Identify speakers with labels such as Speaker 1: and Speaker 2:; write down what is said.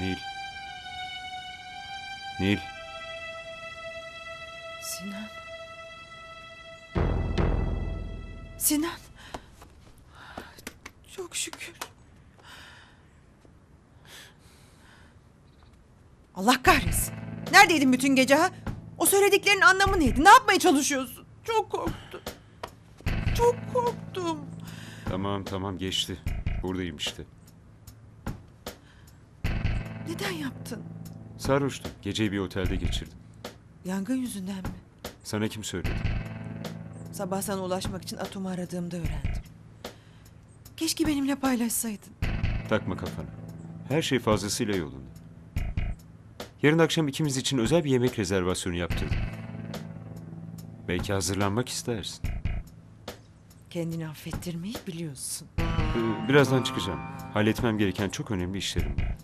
Speaker 1: Nil. Nil.
Speaker 2: Sinan. Sinan. Çok şükür. Allah kahretsin. Neredeydin bütün gece ha? O söylediklerinin anlamı neydi? Ne yapmaya çalışıyorsun? Çok korktum. Çok korktum.
Speaker 1: Tamam tamam geçti. Buradayım işte.
Speaker 2: Neden yaptın?
Speaker 1: Sarhoştum. Geceyi bir otelde geçirdim.
Speaker 2: Yangın yüzünden mi?
Speaker 1: Sana kim söyledi?
Speaker 2: Sabah sana ulaşmak için atomu aradığımda öğrendim. Keşke benimle paylaşsaydın.
Speaker 1: Takma kafana. Her şey fazlasıyla yolunda. Yarın akşam ikimiz için özel bir yemek rezervasyonu yaptırdım. Belki hazırlanmak istersin.
Speaker 2: Kendini affettirmeyi biliyorsun.
Speaker 1: Ee, birazdan çıkacağım. Halletmem gereken çok önemli işlerim var.